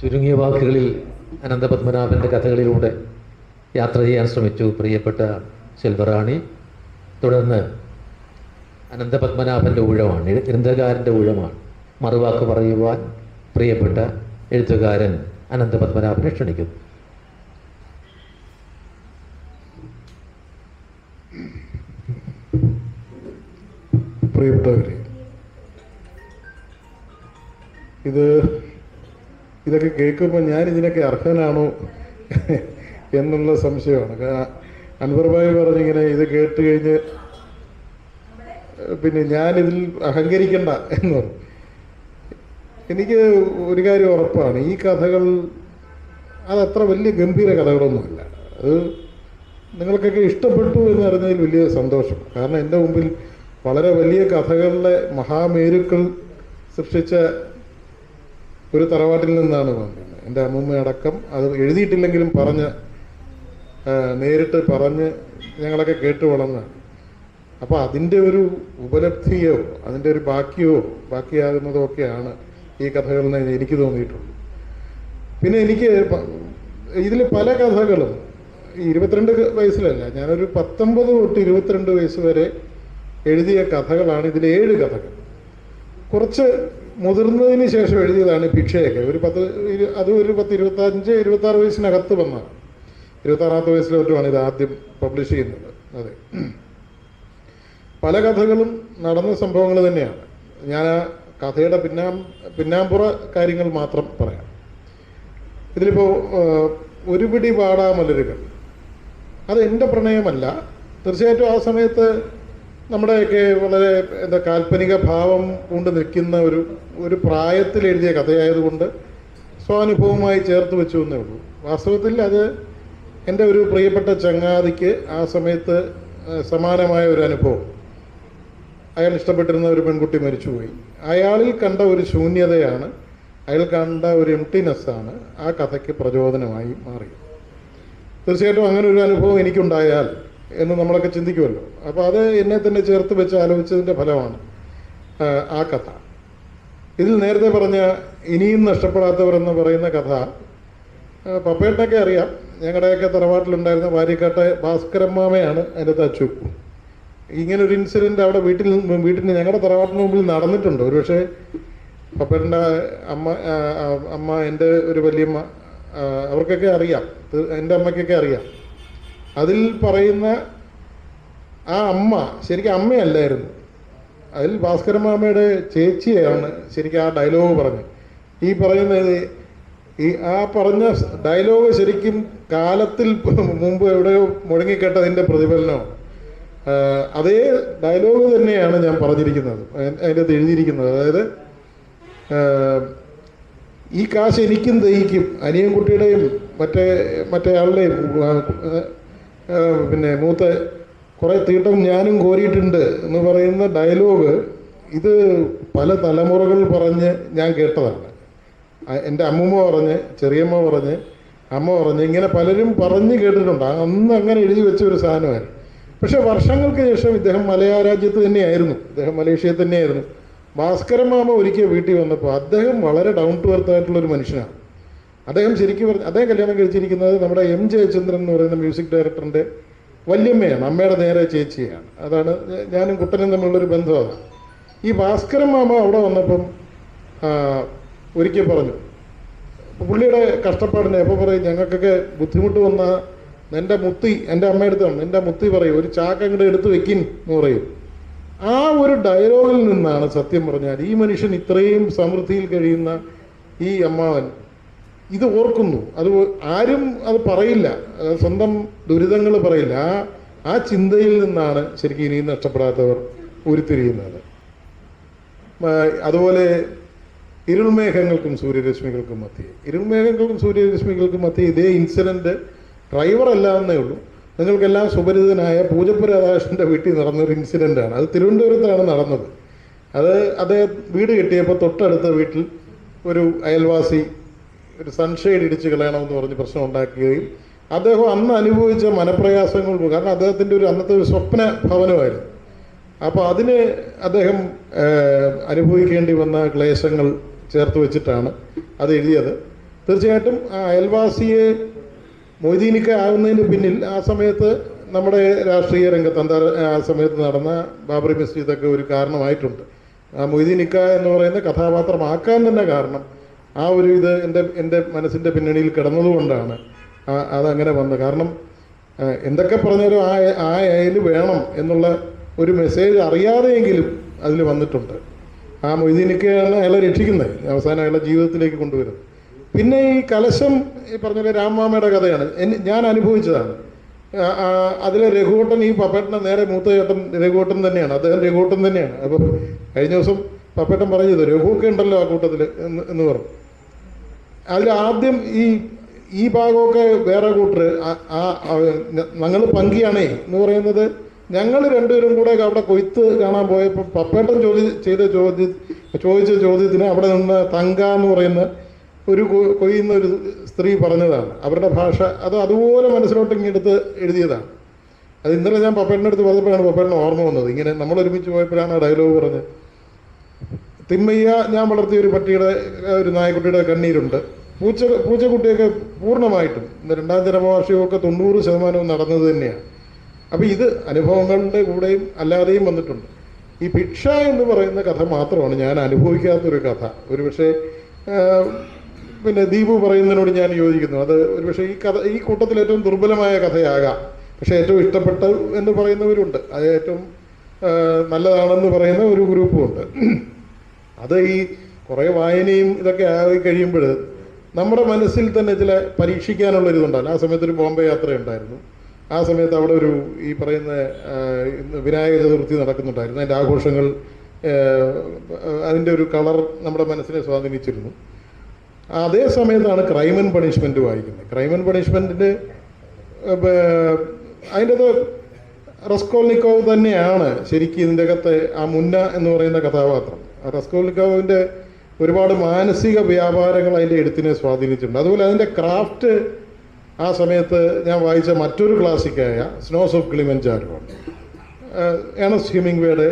ചുരുങ്ങിയ വാക്കുകളിൽ അനന്തപത്മനാഭന്റെ കഥകളിലൂടെ യാത്ര ചെയ്യാൻ ശ്രമിച്ചു പ്രിയപ്പെട്ട സെൽവറാണി തുടർന്ന് അനന്തപത്മനാഭന്റെ ഊഴമാണ് ഗ്രന്ഥകാരന്റെ ഊഴമാണ്. മറുവാക്ക് പറയുവാൻ പ്രിയപ്പെട്ട എഴുത്തുകാരൻ അനന്തപത്മനാഭനെ ക്ഷണിക്കുന്നു പ്രിയപ്പെട്ടവരെ ഇത് ഇതൊക്കെ കേൾക്കുമ്പോൾ ഞാൻ ഇതിനൊക്കെ അർഹനാണോ എന്നുള്ള സംശയമാണ്. കാരണം അൻവർ ഭായി പറഞ്ഞിങ്ങനെ ഇത് കേട്ട് കഴിഞ്ഞ് പിന്നെ ഞാനിതിൽ അഹങ്കരിക്കണ്ട എന്ന് പറഞ്ഞു. എനിക്ക് ഒരു കാര്യം ഉറപ്പാണ്. ഈ കഥകൾ അതത്ര വലിയ ഗംഭീര കഥകളൊന്നുമല്ല. അത് നിങ്ങൾക്കൊക്കെ ഇഷ്ടപ്പെട്ടു എന്ന് അറിഞ്ഞതിൽ വലിയ സന്തോഷം. കാരണം എന്റെ മുമ്പിൽ വളരെ വലിയ കഥകളിലെ മഹാമേരുക്കൾ സൃഷ്ടിച്ച ഒരു തറവാട്ടിൽ നിന്നാണ് വന്നത്. എന്റെ അമ്മൂമ്മയടക്കം അത് എഴുതിയിട്ടില്ലെങ്കിലും പറഞ്ഞ് നേരിട്ട് പറഞ്ഞ് ഞങ്ങളൊക്കെ കേട്ട് വളർന്നതാണ്. അപ്പോൾ അതിന്റെ ഒരു ഉപലബ്ധിയോ അതിന്റെ ഒരു ബാക്കിയോ ബാക്കിയാകുന്നതോ ഒക്കെയാണ് ഈ കഥകളിൽ നിന്ന് എനിക്ക് തോന്നിയിട്ടുള്ളത്. പിന്നെ എനിക്ക് ഇതിൽ പല കഥകളും ഇരുപത്തിരണ്ട് വയസ്സിലല്ല ഞാനൊരു പത്തൊമ്പത് തൊട്ട് ഇരുപത്തിരണ്ട് വയസ്സ് വരെ എഴുതിയ കഥകളാണ് ഇതിൽ ഏഴ് കഥകൾ. കുറച്ച് മുതിർന്നതിന് ശേഷം എഴുതിയതാണ് ഭിക്ഷയൊക്കെ. ഒരു പത്ത് അത് ഒരു പത്ത് ഇരുപത്തഞ്ച് ഇരുപത്താറ് വയസ്സിനകത്ത് വന്നതാണ് ഇരുപത്താറാമത്തെ വയസ്സിലോട്ടുമാണ് ഇത് ആദ്യം പബ്ലിഷ് ചെയ്യുന്നത്. അതെ. പല കഥകളും നടന്ന സംഭവങ്ങൾ തന്നെയാണ്. ഞാൻ ആ കഥയുടെ പിന്നാം പിന്നാമ്പുറ കാര്യങ്ങൾ മാത്രം പറയാം. ഇതിലിപ്പോൾ ഒരു പിടി പാടാമലരുകൾ അത് എന്റെ പ്രണയമല്ല. തീർച്ചയായിട്ടും ആ സമയത്ത് നമ്മുടെയൊക്കെ വളരെ എന്താ കാൽപ്പനിക ഭാവം കൊണ്ട് നിൽക്കുന്ന ഒരു ഒരു പ്രായത്തിൽ എഴുതിയ കഥയായതുകൊണ്ട് സ്വാനുഭവമായി ചേർത്ത് വെച്ചു എന്നേ ഉള്ളൂ. വാസ്തവത്തിൽ അത് എന്റെ ഒരു പ്രിയപ്പെട്ട ചങ്ങാതിക്ക് ആ സമയത്ത് സമാനമായ ഒരു അനുഭവം. അയാൾ ഇഷ്ടപ്പെട്ടിരുന്ന ഒരു പെൺകുട്ടി മരിച്ചുപോയി. അയാളിൽ കണ്ട ഒരു ശൂന്യതയാണ് അയാൾ കണ്ട ഒരു എംപ്റ്റിനെസ്സാണ് ആ കഥയ്ക്ക് പ്രചോദനമായി മാറിയത്. തീർച്ചയായിട്ടും അങ്ങനെ ഒരു അനുഭവം എനിക്കുണ്ടായാൽ എന്ന് നമ്മളൊക്കെ ചിന്തിക്കുമല്ലോ. അപ്പോൾ അത് എന്നെ തന്നെ ചേർത്ത് വെച്ച് ആലോചിച്ചതിന്റെ ഫലമാണ് ആ, കഥ. ഇതിൽ നേരത്തെ പറഞ്ഞ ഇനിയും നഷ്ടപ്പെടാത്തവർ എന്ന് പറയുന്ന കഥ പപ്പേട്ടൊക്കെ അറിയാം. ഞങ്ങളുടെയൊക്കെ തറവാട്ടിലുണ്ടായിരുന്ന വാര്യക്കാട്ടെ ഭാസ്കരമ്മാമയാണ് അതിന്റെ തച്ചു ഇങ്ങനെ ഒരു ഇൻസിഡന്റ് അവിടെ വീട്ടിൽ വീട്ടിന് ഞങ്ങളുടെ തറവാട്ടിന് മുമ്പിൽ നടന്നിട്ടുണ്ട്. ഒരു പക്ഷേ പപ്പേട്ടന്റെ അമ്മ അമ്മ എന്റെ ഒരു വലിയമ്മ അവർക്കൊക്കെ അറിയാം. എന്റെ അമ്മയ്ക്കൊക്കെ അറിയാം. അതിൽ പറയുന്ന ആ അമ്മ ശരിക്കും അമ്മയല്ലായിരുന്നു. അതിൽ ഭാസ്കരമാമയുടെ ചേച്ചിയാണ് ശരിക്കും ആ ഡയലോഗ് പറഞ്ഞത്. ഈ പറയുന്നത് ഈ ആ പറഞ്ഞ ഡയലോഗ് ശരിക്കും കാലത്തിൽ മുമ്പ് എവിടെയോ മുഴങ്ങിക്കേട്ടതിന്റെ പ്രതിഫലനമാണ് അതേ ഡയലോഗ് തന്നെയാണ് ഞാൻ പറഞ്ഞിരിക്കുന്നത് അതിന്റെ അത് എഴുതിയിരിക്കുന്നത്. അതായത് ഈ കാശ് എനിക്കും ദഹിക്കും അനിയൻകുട്ടിയുടെയും മറ്റേ മറ്റേ ആളുടെയും പിന്നെ മൂത്ത കുറേ തീട്ടം ഞാനും കോരിയിട്ടുണ്ട് എന്ന് പറയുന്ന ഡയലോഗ് ഇത് പല തലമുറകൾ പറഞ്ഞ് ഞാൻ കേട്ടതാണ് എന്റെ അമ്മൂമ്മ പറഞ്ഞ് ചെറിയമ്മ പറഞ്ഞ് അമ്മ പറഞ്ഞ് ഇങ്ങനെ പലരും പറഞ്ഞ് കേട്ടിട്ടുണ്ട്. അന്ന് അങ്ങനെ എഴുതി വെച്ച ഒരു സാധനമായിരുന്നു. പക്ഷേ വർഷങ്ങൾക്ക് ശേഷം ഇദ്ദേഹം മലയാള രാജ്യത്ത് തന്നെയായിരുന്നു. ഇദ്ദേഹം മലേഷ്യയിൽ തന്നെയായിരുന്നു. ഭാസ്കരൻ മാമ ഒരിക്കൽ വീട്ടിൽ വന്നപ്പോൾ അദ്ദേഹം വളരെ ഡൗൺ ടു എർത്ത് ആയിട്ടുള്ള ഒരു മനുഷ്യനാണ്. അദ്ദേഹം ശരിക്കും പറഞ്ഞു അദ്ദേഹം കല്യാണം കഴിച്ചിരിക്കുന്നത് നമ്മുടെ എം ജയചന്ദ്രൻ എന്ന് പറയുന്ന മ്യൂസിക് ഡയറക്ടറിന്റെ വല്യമ്മയാണ് അമ്മയുടെ നേരെ ചേച്ചിയാണ്. അതാണ് ഞാനും കുട്ടനും തമ്മിലുള്ളൊരു ബന്ധമാണ് ഈ ഭാസ്കരൻ മാമ അവിടെ വന്നപ്പം ഒരിക്കൽ പറഞ്ഞു പുള്ളിയുടെ കഷ്ടപ്പാടിനെ എപ്പോൾ പറയും? ഞങ്ങൾക്കൊക്കെ ബുദ്ധിമുട്ട് വന്ന എന്റെ മുത്തി എന്റെ അമ്മയെടുത്താണ് എന്റെ മുത്തി പറയും ഒരു ചാക്ക ഇങ്ങോട്ട് എടുത്ത് വെക്കിൻ എന്ന് പറയും. ആ ഒരു ഡയലോഗിൽ നിന്നാണ് സത്യം പറഞ്ഞാൽ ഈ മനുഷ്യൻ ഇത്രയും സമൃദ്ധിയിൽ കഴിയുന്ന ഈ അമ്മാവൻ ഇത് ഓർക്കുന്നു. അത് ആരും അത് പറയില്ല. സ്വന്തം ദുരിതങ്ങൾ പറയില്ല. ആ ചിന്തയിൽ നിന്നാണ് ശരിക്കും ഇനിയും നഷ്ടപ്പെടാത്തവർ ഉരുത്തിരിയുന്നത്. അതുപോലെ ഇരുൾമേഘങ്ങൾക്കും സൂര്യരശ്മികൾക്കും മധ്യേ. ഇരുൾമേഘങ്ങൾക്കും സൂര്യരശ്മികൾക്കും മധ്യേ ഇതേ ഇൻസിഡന്റ് ഡ്രൈവർ അല്ല എന്നേ ഉള്ളൂ. നിങ്ങൾക്കെല്ലാം സുപരിചിതനായ പൂജപ്പുര രാധാകൃഷ്ണന്റെ വീട്ടിൽ നടന്നൊരു ഇൻസിഡന്റാണ് അത് തിരുവനന്തപുരത്താണ് നടന്നത്. അത് അദ്ദേഹം വീട് കെട്ടിയപ്പോൾ തൊട്ടടുത്ത വീട്ടിൽ ഒരു അയൽവാസി ഒരു സൺഷെയ്ഡ് ഇടിച്ച് കളയണമെന്ന് പറഞ്ഞ് പ്രശ്നം ഉണ്ടാക്കുകയും അദ്ദേഹം അന്ന് അനുഭവിച്ച മനപ്രയാസങ്ങൾ കാരണം അദ്ദേഹത്തിന്റെ ഒരു അന്നത്തെ ഒരു സ്വപ്ന ഭവനമായിരുന്നു. അപ്പോൾ അതിന് അദ്ദേഹം അനുഭവിക്കേണ്ടി വന്ന ക്ലേശങ്ങൾ ചേർത്ത് വെച്ചിട്ടാണ് അത് എഴുതിയത്. തീർച്ചയായിട്ടും ആ അയൽവാസിയെ മൊയ്തീനിക്ക ആകുന്നതിന് പിന്നിൽ ആ സമയത്ത് നമ്മുടെ രാഷ്ട്രീയ രംഗത്ത് അന്താ ആ സമയത്ത് നടന്ന ബാബറി മസ്ജിദൊക്കെ ഒരു കാരണമായിട്ടുണ്ട്. ആ മൊയ്തീനിക്ക എന്ന് പറയുന്ന കഥാപാത്രമാക്കാൻ തന്നെ കാരണം ആ ഒരു ഇത് എന്റെ എന്റെ മനസ്സിന്റെ പിന്നണിയിൽ കിടന്നതുകൊണ്ടാണ് അതങ്ങനെ വന്നത്. കാരണം എന്തൊക്കെ പറഞ്ഞാലും ആ ആ അയൽ വേണം എന്നുള്ള ഒരു മെസ്സേജ് അറിയാതെയെങ്കിലും അതിൽ വന്നിട്ടുണ്ട്. ആ മൊയ്തീനിക്കയാണ് അയാളെ രക്ഷിക്കുന്നത്. അവസാനം അയാളെ ജീവിതത്തിലേക്ക് കൊണ്ടുവരുന്നത്. പിന്നെ ഈ കലശം ഈ പറഞ്ഞ രാമമാമയുടെ കഥയാണ്. ഞാൻ അനുഭവിച്ചതാണ്. അതിലെ രഘുവട്ടൻ ഈ പപ്പേട്ടന്റെ നേരെ മൂത്ത ചേട്ടൻ രഘുവട്ടൻ തന്നെയാണ്. അദ്ദേഹം രഘുവട്ടൻ തന്നെയാണ്. അപ്പോൾ കഴിഞ്ഞ ദിവസം പപ്പേട്ടൻ പറഞ്ഞത് രഘുവൊക്കെ ഉണ്ടല്ലോ ആ കൂട്ടത്തിൽ എന്ന് പറഞ്ഞു. അതിൽ ആദ്യം ഈ ഈ ഭാഗമൊക്കെ വേറെ കൂട്ടർ ആ ഞങ്ങൾ പങ്കിയാണേ എന്ന് പറയുന്നത്. ഞങ്ങൾ രണ്ടുപേരും കൂടെ അവിടെ കൊയ്ത്ത് കാണാൻ പോയപ്പോൾ പപ്പേട്ടൻ ചോദ്യ ചെയ്ത ചോദ്യ ചോദിച്ച ചോദ്യത്തിന് അവിടെ നിന്ന് തങ്ക എന്ന് പറയുന്ന ഒരു കൊയ്യുന്ന ഒരു സ്ത്രീ പറഞ്ഞതാണ്. അവരുടെ ഭാഷ അത് അതുപോലെ മനസ്സിലോട്ട് ഇങ്ങെടുത്ത് എഴുതിയതാണ്. അത് ഇന്നലെ ഞാൻ പപ്പേട്ടന്റെ അടുത്ത് പറഞ്ഞപ്പോഴാണ് പപ്പേട്ടൻ ഓർമ്മ വന്നത്. ഇങ്ങനെ നമ്മൾ ഒരുമിച്ച് പോയപ്പോഴാണ് ആ ഡയലോഗ് പറഞ്ഞത്. തിമ്മയ്യ ഞാൻ വളർത്തിയ ഒരു പട്ടിയുടെ ഒരു നായക്കുട്ടിയുടെ കണ്ണീരുണ്ട്. പൂച്ച പൂച്ചക്കുട്ടിയൊക്കെ പൂർണമായിട്ടും ഇന്ന് രണ്ടാം ജനവാർഷികമൊക്കെ തൊണ്ണൂറ് ശതമാനവും നടന്നത് തന്നെയാണ്. അപ്പോൾ ഇത് അനുഭവങ്ങളുടെ കൂടെയും അല്ലാതെയും വന്നിട്ടുണ്ട്. ഈ ഭിക്ഷ എന്ന് പറയുന്ന കഥ മാത്രമാണ് ഞാൻ അനുഭവിക്കാത്തൊരു കഥ. ഒരു പക്ഷേ പിന്നെ ദീപു പറയുന്നതിനോട് ഞാൻ യോജിക്കുന്നു. അത് ഒരു പക്ഷേ ഈ കഥ ഈ കൂട്ടത്തിൽ ഏറ്റവും ദുർബലമായ കഥയാകാം. പക്ഷേ ഏറ്റവും ഇഷ്ടപ്പെട്ട എന്ന് പറയുന്നവരുണ്ട്. അത് ഏറ്റവും നല്ലതാണെന്ന് പറയുന്ന ഒരു ഗ്രൂപ്പുമുണ്ട്. അത് ഈ കുറേ വായനയും ഇതൊക്കെ ആയി കഴിയുമ്പോൾ നമ്മുടെ മനസ്സിൽ തന്നെ ചില പരീക്ഷിക്കാനുള്ള പരീക്ഷിക്കാനുള്ളൊരിതുണ്ടല്ലോ ആ സമയത്തൊരു ബോംബെ യാത്ര ഉണ്ടായിരുന്നു ആ സമയത്ത് അവിടെ ഒരു ഈ പറയുന്ന വിനായക ചതുർത്ഥി നടക്കുന്നുണ്ടായിരുന്നു. അതിന്റെ ആഘോഷങ്ങൾ അതിന്റെ ഒരു കളർ നമ്മുടെ മനസ്സിനെ സ്വാധീനിച്ചിരുന്നു. അതേ സമയത്താണ് ക്രൈം ആൻഡ് പണിഷ്മെന്റ് വായിക്കുന്നത് ക്രൈം ആൻഡ് പണിഷ്മെന്റിന്റെ അതിന്റെ അത് റസ്കോൾനിക്കോവ് തന്നെയാണ് ശരിക്കും ഇതിന്റെ അകത്തെ ആ മുന്ന എന്ന് പറയുന്ന കഥാപാത്രം. റസ്കോൾനിക്കോവിന്റെ ഒരുപാട് മാനസിക വ്യാപാരങ്ങൾ അതിന്റെ എഴുത്തിനെ സ്വാധീനിച്ചിട്ടുണ്ട്. അതുപോലെ അതിന്റെ ക്രാഫ്റ്റ് ആ സമയത്ത് ഞാൻ വായിച്ച മറ്റൊരു ക്ലാസിക്കായ സ്നോസ് ഓഫ് ക്ലിമൻചാരോ ഏണസ് ഹ്യൂമിംഗ് വേയുടെ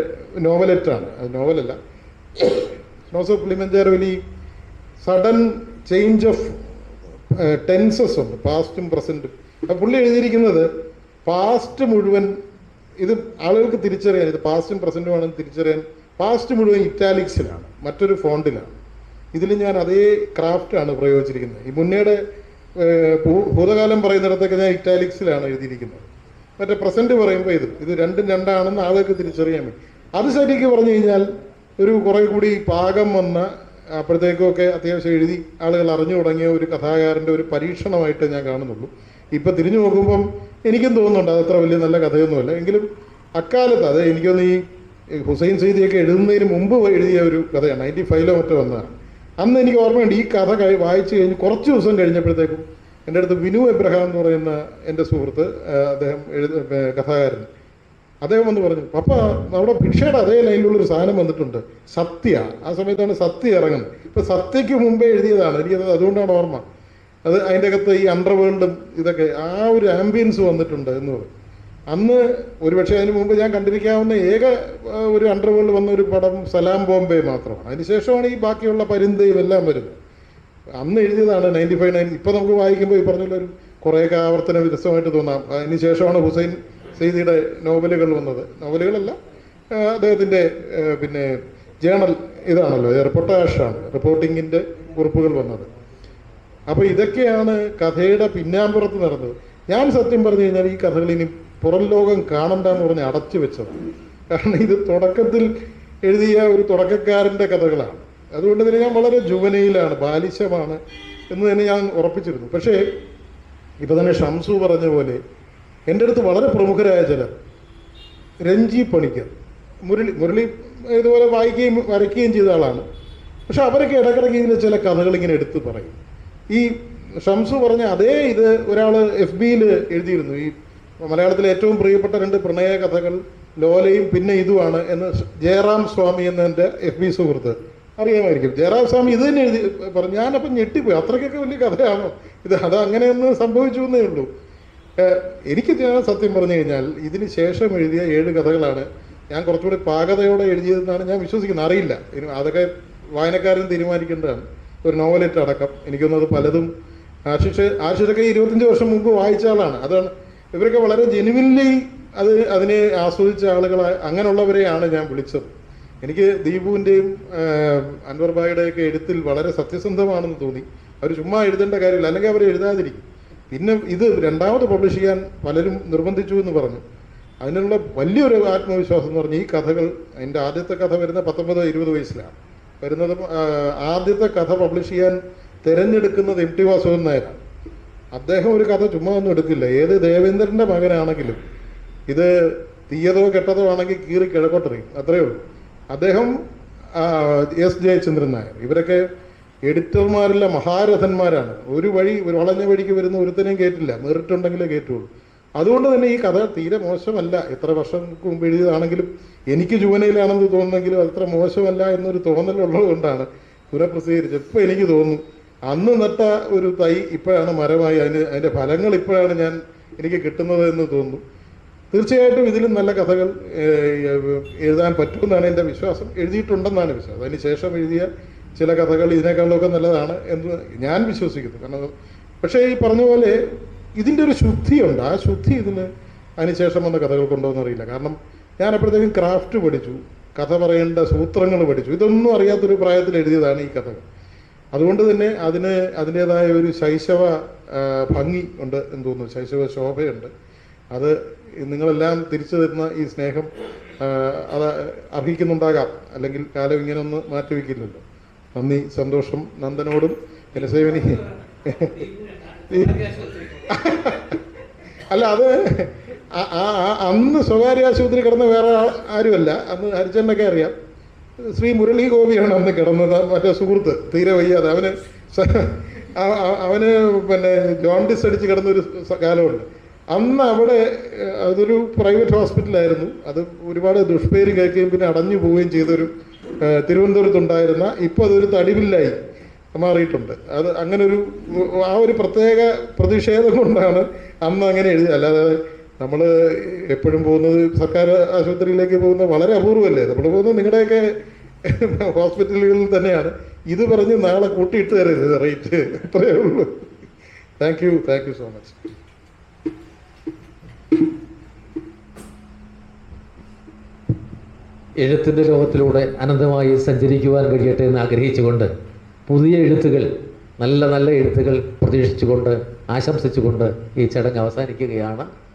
നോവലെറ്റാണ്. അത് നോവലല്ല. സ്നോസ് ഓഫ് ക്ലിമൻചാരോയിൽ ഈ സഡൻ ചേഞ്ച് ഓഫ് ടെൻസസ് ഉണ്ട്. പാസ്റ്റും പ്രസന്റും പുള്ളി എഴുതിയിരിക്കുന്നത് പാസ്റ്റ് മുഴുവൻ ഇത് ആളുകൾക്ക് തിരിച്ചറിയാൻ ഇത് പാസ്റ്റും പ്രസന്റുമാണെന്ന് തിരിച്ചറിയാൻ പാസ്റ്റ് മുഴുവൻ ഇറ്റാലിക്സിലാണ് മറ്റൊരു ഫോണ്ടിലാണ് ഇതിൽ ഞാൻ അതേ ക്രാഫ്റ്റാണ് പ്രയോഗിച്ചിരിക്കുന്നത്. ഈ മുന്നേടെ ഭൂതകാലം പറയുന്നിടത്തൊക്കെ ഞാൻ ഇറ്റാലിക്സിലാണ് എഴുതിയിരിക്കുന്നത്. മറ്റേ പ്രസന്റ് പറയുമ്പോൾ ഇത് ഇത് രണ്ടും രണ്ടാണെന്ന് ആളുകൾക്ക് തിരിച്ചറിയാൻ വേണ്ടി അത് ശരിക്ക് പറഞ്ഞു കഴിഞ്ഞാൽ ഒരു കുറേ കൂടി പാകം വന്ന അപ്പോഴത്തേക്കൊക്കെ അത്യാവശ്യം എഴുതി ആളുകൾ അറിഞ്ഞു തുടങ്ങിയ ഒരു കഥാകാരന്റെ ഒരു പരീക്ഷണമായിട്ട് ഞാൻ കാണുന്നുള്ളൂ. ഇപ്പം തിരിഞ്ഞു നോക്കുമ്പം എനിക്കും തോന്നുന്നുണ്ട് അത് അത്ര വലിയ നല്ല കഥയൊന്നുമല്ല. എങ്കിലും അക്കാലത്ത് അത് എനിക്കൊന്ന് ഈ ഹുസൈൻ സൈദിയൊക്കെ എഴുതുന്നതിന് മുമ്പ് എഴുതിയ ഒരു കഥയാണ്. നയന്റി ഫൈവിലോ മറ്റോ വന്നതാണ്. അന്ന് എനിക്ക് ഓർമ്മയുണ്ട് ഈ കഥ കഴി വായിച്ചു കഴിഞ്ഞ് കുറച്ച് ദിവസം കഴിഞ്ഞപ്പോഴത്തേക്കും എന്റെ അടുത്ത് വിനു എബ്രഹാം എന്ന് പറയുന്ന എന്റെ സുഹൃത്ത് അദ്ദേഹം എഴുത കഥാകാരൻ. അദ്ദേഹം വന്ന് പറഞ്ഞു പപ്പ നമ്മുടെ ഭിക്ഷയുടെ അതേ ലൈനിലുള്ള ഒരു സാധനം വന്നിട്ടുണ്ട്. സത്യ. ആ സമയത്താണ് സത്യ ഇറങ്ങുന്നത്. ഇപ്പം സത്യയ്ക്ക് മുമ്പേ എഴുതിയതാണ്. എനിക്കത് അതുകൊണ്ടാണ് ഓർമ്മ. അത് അതിന്റെ അകത്ത് ഈ അണ്ടർവേൾഡും ഇതൊക്കെ ആ ഒരു ആംബിയൻസ് വന്നിട്ടുണ്ട് എന്ന് പറയും അന്ന് ഒരുപക്ഷെ അതിന് മുമ്പ് ഞാൻ കണ്ടിരിക്കാവുന്ന ഏക ഒരു അണ്ടർവേൾഡ് വന്ന ഒരു പടം സലാം ബോംബെ മാത്രമാണ് അതിനുശേഷമാണ് ഈ ബാക്കിയുള്ള പരിന്തയും എല്ലാം വരുന്നത്. അന്ന് എഴുതിയതാണ് നയന്റി ഫൈവ് നയൻ ഇപ്പം നമുക്ക് വായിക്കുമ്പോൾ ഈ പറഞ്ഞുള്ള ഒരു കുറേയൊക്കെ ആവർത്തന വിരസമായിട്ട് തോന്നാം. അതിന് ശേഷമാണ് ഹുസൈൻ സെയ്ദിയുടെ നോവലുകൾ വന്നത്. നോവലുകളല്ല അദ്ദേഹത്തിന്റെ പിന്നെ ജേണൽ ഇതാണല്ലോ റിപ്പോർട്ടാഷാണ് റിപ്പോർട്ടിങ്ങിന്റെ കുറിപ്പുകൾ വന്നത്. അപ്പോൾ ഇതൊക്കെയാണ് കഥയുടെ പിന്നാമ്പുറത്ത് നടന്നത്. ഞാൻ സത്യം പറഞ്ഞു കഴിഞ്ഞാൽ ഈ കഥകൾ ഇനി പുറം ലോകം കാണണ്ട എന്ന് പറഞ്ഞ് അടച്ചു വെച്ചതാണ് കാരണം ഇത് തുടക്കത്തിൽ എഴുതിയ ഒരു തുടക്കക്കാരന്റെ കഥകളാണ്. അതുകൊണ്ട് തന്നെ ഞാൻ വളരെ ജുവനയിലാണ് ബാലിശമാണ് എന്ന് തന്നെ ഞാൻ ഉറപ്പിച്ചിരുന്നു. പക്ഷേ ഇപ്പം തന്നെ ഷംസു പറഞ്ഞ പോലെ എന്റെ അടുത്ത് വളരെ പ്രമുഖരായ ചിലർ രഞ്ജി പണിക്കർ മുരളി മുരളി ഇതുപോലെ വായിക്കുകയും വരയ്ക്കുകയും ചെയ്ത ആളാണ്. പക്ഷെ അവരൊക്കെ ഇടയ്ക്കിടയ്ക്ക് ഇതിന്റെ ചില കഥകൾ ഇങ്ങനെ എടുത്ത് പറയും. ഈ ഷംസു പറഞ്ഞ അതേ ഇത് ഒരാൾ എഫ് ബിയിൽ എഴുതിയിരുന്നു. ഈ മലയാളത്തിലെ ഏറ്റവും പ്രിയപ്പെട്ട രണ്ട് പ്രണയ കഥകൾ ലോലയും പിന്നെ ഇതുമാണ് എന്ന് ജയറാം സ്വാമി എന്ന എന്റെ എഫ് ബി സുഹൃത്ത് അറിയാമായിരിക്കും. ജയറാം സ്വാമി ഇത് തന്നെ എഴുതി പറഞ്ഞു ഞാനപ്പം ഞെട്ടിപ്പോയി. അത്രയ്ക്കൊക്കെ വലിയ കഥയാണോ? ഇത് അത് അങ്ങനെയൊന്നും സംഭവിച്ചു എന്നേ ഉള്ളൂ. എനിക്ക് ഞാൻ സത്യം പറഞ്ഞു കഴിഞ്ഞാൽ ഇതിന് ശേഷം എഴുതിയ ഏഴ് കഥകളാണ് ഞാൻ കുറച്ചുകൂടി പാകതയോടെ എഴുതിയതെന്നാണ് ഞാൻ വിശ്വസിക്കുന്നത്. അറിയില്ല. അതൊക്കെ വായനക്കാരൻ തീരുമാനിക്കേണ്ടതാണ്. ഒരു നോവലേറ്റ് അടക്കം എനിക്കൊന്നത് പലതും ആശിഷ് ആശിഷൊക്കെ ഇരുപത്തഞ്ച് വർഷം മുമ്പ് വായിച്ച ആളാണ്. അതാണ് ഇവരൊക്കെ വളരെ ജെനുവിൻലി അത് അതിനെ ആസ്വദിച്ച ആളുകളെ അങ്ങനെയുള്ളവരെയാണ് ഞാൻ വിളിച്ചത്. എനിക്ക് ദീപുവിന്റെയും അൻവർ ഭായിയുടെയൊക്കെ എഴുത്തിൽ വളരെ സത്യസന്ധമാണെന്ന് തോന്നി. അവർ ചുമ്മാ എഴുതേണ്ട കാര്യമില്ല. അല്ലെങ്കിൽ അവർ എഴുതാതിരിക്കും. പിന്നെ ഇത് രണ്ടാമത് പബ്ലിഷ് ചെയ്യാൻ പലരും നിർബന്ധിച്ചു എന്ന് പറഞ്ഞു. അതിനുള്ള വലിയൊരു ആത്മവിശ്വാസം എന്ന് പറഞ്ഞാൽ ഈ കഥകൾ എന്റെ ആദ്യത്തെ കഥ വരുന്ന പത്തൊമ്പത് ഇരുപത് വയസ്സിലാണ്. വരുന്നത് ആദ്യത്തെ കഥ പബ്ലിഷ് ചെയ്യാൻ തിരഞ്ഞെടുക്കുന്നത് എം ടി വാസുദേവൻ നായരാണ്. അദ്ദേഹം ഒരു കഥ ചുമ്മാ ഒന്നും എടുക്കില്ല. ഏത് ദേവേന്ദ്രന്റെ മകനാണെങ്കിലും ഇത് തീയതോ കെട്ടതോ ആണെങ്കിൽ കീറി കിഴക്കോട്ടറി അത്രയേ ഉള്ളൂ. അദ്ദേഹം എസ്. ജയചന്ദ്രൻ നായർ. ഇവരൊക്കെ എഡിറ്റർമാരിലെ മഹാരഥന്മാരാണ്. ഒരു വഴി ഒരു വളഞ്ഞ വഴിക്ക് വരുന്ന ഒരുത്തനെയും കേട്ടില്ല മെറിറ്റുണ്ടെങ്കിലേ കേട്ടുള്ളൂ അതുകൊണ്ട് തന്നെ ഈ കഥ തീരെ മോശമല്ല. എത്ര വർഷം മുമ്പ് എഴുതിയതാണെങ്കിലും എനിക്ക് ജുവനയിലാണെന്ന് തോന്നുന്നെങ്കിലും അത്ര മോശമല്ല എന്നൊരു തോന്നലുള്ളത് കൊണ്ടാണ് പുനഃപ്രസിദ്ധീകരിച്ചത്. ഇപ്പം എനിക്ക് തോന്നുന്നു അന്ന് നട്ട ഒരു തൈ ഇപ്പോഴാണ് മരമായി. അതിന് അതിന്റെ ഫലങ്ങൾ ഇപ്പോഴാണ് ഞാൻ എനിക്ക് കിട്ടുന്നത് എന്ന് തോന്നുന്നു. തീർച്ചയായിട്ടും ഇതിലും നല്ല കഥകൾ എഴുതാൻ പറ്റുമെന്നാണ് എന്റെ വിശ്വാസം. എഴുതിയിട്ടുണ്ടെന്നാണ് വിശ്വാസം. അതിന് ശേഷം എഴുതിയ ചില കഥകൾ ഇതിനേക്കാളൊക്കെ നല്ലതാണ് എന്ന് ഞാൻ വിശ്വസിക്കുന്നു. കാരണം പക്ഷേ ഈ പറഞ്ഞ പോലെ ഇതിന്റെ ഒരു ശുദ്ധിയുണ്ട്. ആ ശുദ്ധി ഇതിന് അതിനുശേഷം വന്ന കഥകൾ കൊണ്ടുവന്ന് അറിയില്ല. കാരണം ഞാൻ അപ്പോഴത്തേക്കും ക്രാഫ്റ്റ് പഠിച്ചു. കഥ പറയേണ്ട സൂത്രങ്ങൾ പഠിച്ചു. ഇതൊന്നും അറിയാത്തൊരു പ്രായത്തിൽ എഴുതിയതാണ് ഈ കഥകൾ. അതുകൊണ്ട് തന്നെ അതിന് അതിന്റെതായ ഒരു ശൈശവ ഭംഗി ഉണ്ട് എന്ന് തോന്നുന്നു. ശൈശവ ശോഭയുണ്ട്. അത് നിങ്ങളെല്ലാം തിരിച്ചു തരുന്ന ഈ സ്നേഹം അത് അർഹിക്കുന്നുണ്ടാകാം. അല്ലെങ്കിൽ കാലം ഇങ്ങനെ ഒന്ന് മാറ്റിവെക്കില്ലല്ലോ. നന്ദി സന്തോഷം നന്ദനോടും ജലസേവനി അല്ല അത് അന്ന് സ്വകാര്യ ആശുപത്രി കിടന്ന വേറെ ആരുമല്ല. അന്ന് ഹരിച്ചനൊക്കെ അറിയാം. ശ്രീ മുരളി ഗോപിയാണ് അന്ന് കിടന്നത്. മറ്റേ സുഹൃത്ത് തീരെ വയ്യാതെ. അവന് അവന് പിന്നെ ജോണ്ടിസ് അടിച്ച് കിടന്നൊരു കാലമുണ്ട്. അന്ന് അവിടെ അതൊരു പ്രൈവറ്റ് ഹോസ്പിറ്റലായിരുന്നു അത് ഒരുപാട് ദുഷ്പേര് കേൾക്കുകയും പിന്നെ അടഞ്ഞു പോവുകയും ചെയ്തൊരു തിരുവനന്തപുരത്ത് തിരുവനന്തപുരത്തുണ്ടായിരുന്ന ഇപ്പോൾ അതൊരു തടിവില്ലായി മാറിയിട്ടുണ്ട്. അത് അങ്ങനെ ഒരു ആ ഒരു പ്രത്യേക പ്രതിഷേധം കൊണ്ടാണ് അന്ന് അങ്ങനെ എഴുതി അല്ലാതെ നമ്മൾ എപ്പോഴും പോകുന്നത് സർക്കാർ ആശുപത്രിയിലേക്ക് പോകുന്നത് വളരെ അപൂർവമല്ലേ? നമ്മൾ പോകുന്നത് നിങ്ങളുടെയൊക്കെ ഹോസ്പിറ്റലുകളിൽ തന്നെയാണ്. ഇത് പറഞ്ഞ് നാളെ കൂട്ടിയിട്ട് തരരുത് റേറ്റ്. അത്രയേ ഉള്ളൂ. Thank you thank you so much എഴുത്തിന്റെ ലോകത്തിലൂടെ അനന്തമായി സഞ്ചരിക്കുവാൻ കഴിയട്ടെ എന്ന് ആഗ്രഹിച്ചുകൊണ്ട് പുതിയ എഴുത്തുകൾ നല്ല നല്ല എഴുത്തുകൾ പ്രതീക്ഷിച്ചുകൊണ്ട് ആശംസിച്ചുകൊണ്ട് ഈ ചടങ്ങ് അവസാനിക്കുകയാണ്.